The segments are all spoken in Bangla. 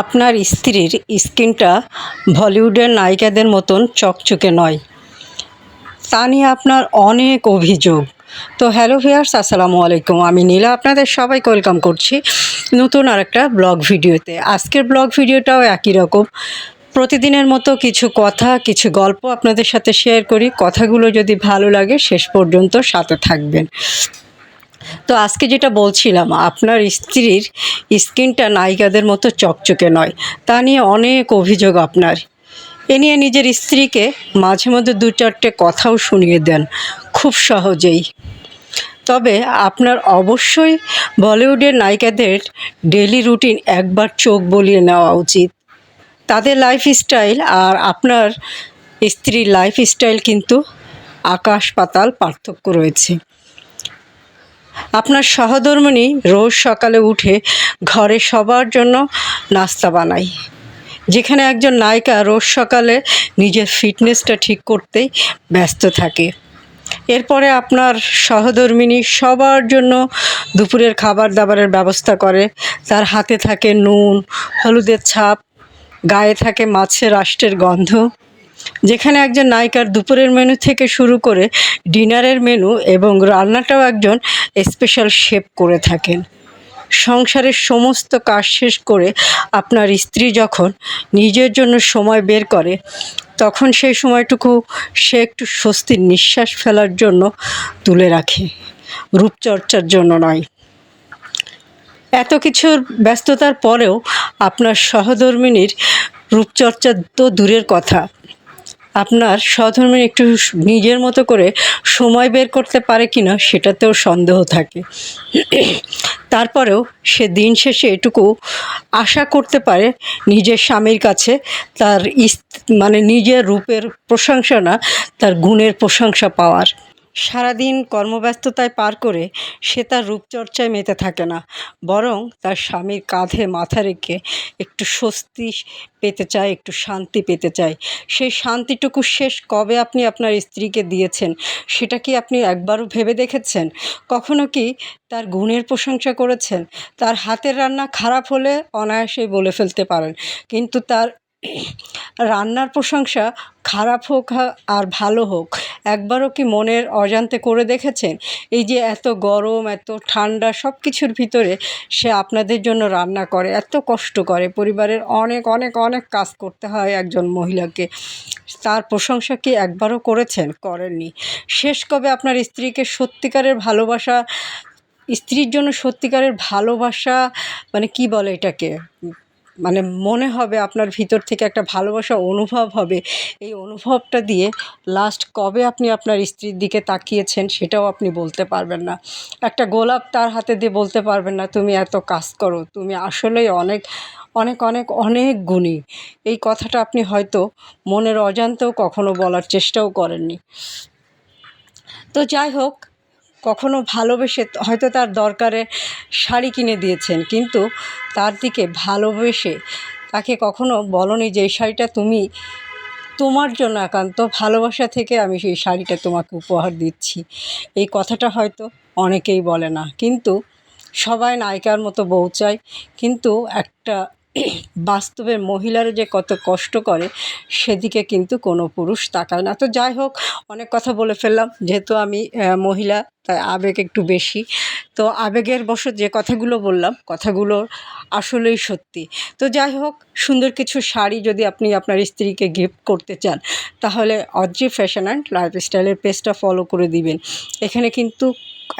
আপনার স্ত্রীর স্কিনটা বলিউডের নায়িকাদের মতন চকচকে নয়। তা নিয়ে আপনার অনেক অভিযোগ। তো হ্যালো ভিয়ার্স আসসালামু আলাইকুম। আমি নীলা, আপনাদের সবাইকে ওয়েলকাম করছি নতুন আর একটা ব্লগ ভিডিওতে। আজকের ব্লগ ভিডিওটাও একই রকম। প্রতিদিনের মতো কিছু কথা, কিছু গল্প আপনাদের সাথে শেয়ার করি। কথাগুলো যদি ভালো লাগে, শেষ পর্যন্ত সাথে থাকবেন। তো আজকে যেটা বলছিলাম, আপনার স্ত্রীর স্কিনটা নায়িকাদের মতো চকচকে নয়। তা নিয়ে অনেক অভিযোগ আপনার। এ নিয়ে নিজের স্ত্রীকে মাঝে মধ্যে দু চারটে কথাও শুনিয়ে দেন, খুব সহজেই। তবে আপনার অবশ্যই বলিউডের নায়িকাদের ডেলি রুটিন একবার চোখ বলিয়ে নেওয়া উচিত। তাদের লাইফ স্টাইল আর আপনার স্ত্রীর লাইফ স্টাইল কিন্তু আকাশ পাতাল পার্থক্য রয়েছে। আপনার সহধর্মিণী রোজ সকালে উঠে ঘরে সবার জন্য নাস্তা বানায়। যেখানে একজন নায়িকা রোজ সকালে নিজের ফিটনেসটা ঠিক করতেই ব্যস্ত থাকে। এরপরে আপনার সহধর্মিণী সবার জন্য দুপুরের খাবার দাবারের ব্যবস্থা করে। তার হাতে থাকে নুন, হলুদের ছাপ, গায়ে থাকে মাছের আষ্টের গন্ধ। যেখানে একজন নায়িকার দুপুরের মেনু থেকে শুরু করে ডিনারের মেনু এবং রান্নাটাও একজন স্পেশাল শেপ করে থাকেন। সংসারের সমস্ত কাজ শেষ করে আপনার স্ত্রী যখন নিজের জন্য সময় বের করে, তখন সেই সময়টুকু সে একটু স্বস্তির নিঃশ্বাস ফেলার জন্য তুলে রাখে, রূপচর্চার জন্য নয়। এত কিছুর ব্যস্ততার পরেও আপনার সহধর্মিনীর রূপচর্চা তো দূরের কথা। আপনার সহধর্মিনী একটু নিজের মতো করে সময় বের করতে পারে কি না সেটাতেও সন্দেহ থাকে। তারপরেও সে দিন শেষে এটুকু আশা করতে পারে নিজের স্বামীর কাছে তার মানে নিজের রূপের প্রশংসা না, তার গুণের প্রশংসা পাওয়ার। সারাদিন কর্মব্যস্ততায় পার করে সে তার রূপচর্চায় মেতে থাকে না, বরং তার স্বামীর কাঁধে মাথা রেখে একটু স্বস্তি পেতে চায়, একটু শান্তি পেতে চায়। সেই শান্তিটুকু শেষ কবে আপনি আপনার স্ত্রীকে দিয়েছেন, সেটা কি আপনি একবারও ভেবে দেখেছেন? কখনো কি তার গুণের প্রশংসা করেছেন? তার হাতের রান্না খারাপ হলে অনায়াসেই বলে ফেলতে পারেন, কিন্তু তার রান্নার প্রশংসা খারাপ হোক আর ভালো হোক, একবারও কি মনের অজান্তে করে দেখেছেন? এই যে এত গরম, এত ঠান্ডা সব কিছুর ভিতরে সে আপনাদের জন্য রান্না করে, এত কষ্ট করে। পরিবারের অনেক অনেক অনেক কাজ করতে হয় একজন মহিলাকে। তার প্রশংসা কি একবারও করেছেন? করেননি। শেষ কবে আপনার স্ত্রীকে সত্যিকারের ভালোবাসা, স্ত্রীর জন্য সত্যিকারের ভালোবাসা মানে কি বলে এটাকে? মানে মনে হবে আপনার ভিতর থেকে একটা ভালোবাসা অনুভব হবে। এই অনুভবটা দিয়ে লাস্ট কবে আপনি আপনার স্ত্রীর দিকে তাকিয়েছেন সেটাও আপনি বলতে পারবেন না। একটা গোলাপ তার হাতে দিয়ে বলতে পারবেন না, তুমি এত কাজ করো, তুমি আসলেই অনেক অনেক অনেক অনেক গুণী। এই কথাটা আপনি হয়তো মনের অজান্তেও কখনো বলার চেষ্টাও করেননি। তো যাই হোক কখনো ভালোবেসে হয়তো তার দরকারে শাড়ি কিনে দিয়েছেন, কিন্তু তার দিকে ভালোবেসে তাকে কখনো বলনি যে, এই শাড়িটা তুমি তোমার জন্য একান্ত ভালোবাসা থেকে আমি সেই শাড়িটা তোমাকে উপহার দিচ্ছি। এই কথাটা হয়তো অনেকেই বলে না। কিন্তু সবাই নায়িকার মতো বউ চায়, কিন্তু একটা বাস্তবে মহিলারা যে কত কষ্ট করে, সেদিকে কিন্তু কোনো পুরুষ তাকায় না। তো যাই হোক, অনেক কথা বলে ফেললাম। যেহেতু আমি মহিলা, তাই আবেগ একটু বেশি। তো আবেগের বশত যে কথাগুলো বললাম, কথাগুলো আসলেই সত্যি। তো যাই হোক, সুন্দর কিছু শাড়ি যদি আপনি আপনার স্ত্রীকে গিফট করতে চান, তাহলে অদ্রি ফ্যাশন অ্যান্ড লাইফস্টাইলের পেজটা ফলো করে দিবেন। এখানে কিন্তু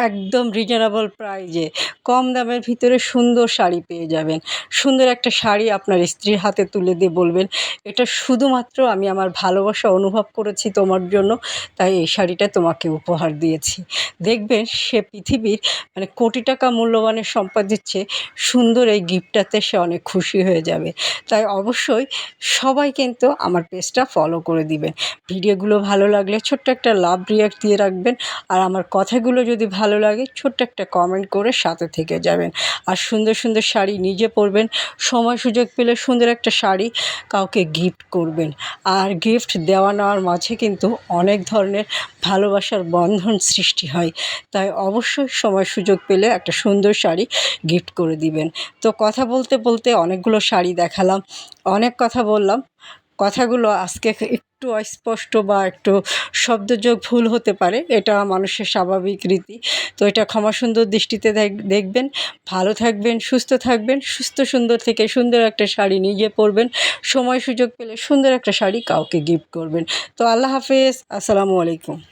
একদম রিজনেবল প্রাইজে কম দামের ভিতরে সুন্দর শাড়ি পেয়ে যাবেন। সুন্দর একটা শাড়ি আপনার স্ত্রীর হাতে তুলে দিয়ে বলবেন, এটা শুধুমাত্র আমি আমার ভালোবাসা অনুভব করেছি তোমার জন্য, তাই এই শাড়িটা তোমাকে উপহার দিয়েছি। দেখবেন সে পৃথিবীর মানে কোটি টাকা মূল্যবানের সম্পদ দিচ্ছে, সুন্দর এই গিফটটাতে সে অনেক খুশি হয়ে যাবে। তাই অবশ্যই সবাই কিন্তু আমার পেজটা ফলো করে দিবেন। ভিডিওগুলো ভালো লাগলে ছোট্ট একটা লাভ রিয়াক্ট দিয়ে রাখবেন। আর আমার কথাগুলো যদি ভালো লাগে, ছোট্ট একটা কমেন্ট করে সাথে থেকে যাবেন। আর সুন্দর সুন্দর শাড়ি নিজে পরবেন, সময় সুযোগ পেলে সুন্দর একটা শাড়ি কাউকে গিফট করবেন। আর গিফট দেওয়া নেওয়ার মাঝে কিন্তু অনেক ধরনের ভালোবাসার বন্ধন সৃষ্টি হয়। তাই অবশ্যই সময় সুযোগ পেলে একটা সুন্দর শাড়ি গিফট করে দিবেন। তো কথা বলতে বলতে অনেকগুলো শাড়ি দেখালাম, অনেক কথা বললাম। কথাগুলো আজকে একটু অস্পষ্ট বা একটু শব্দযোগ ভুল হতে পারে, এটা মানুষের স্বাভাবিক রীতি। তো এটা ক্ষমা সুন্দর দৃষ্টিতে দেখ- দেখবেন। ভালো থাকবেন, সুস্থ থাকবেন, সুস্থ সুন্দর থেকে সুন্দর একটা শাড়ি নিজে পরবেন। সময় সুযোগ পেলে সুন্দর একটা শাড়ি কাউকে গিফট করবেন। তো আল্লাহ হাফেজ, আসসালামু আলাইকুম।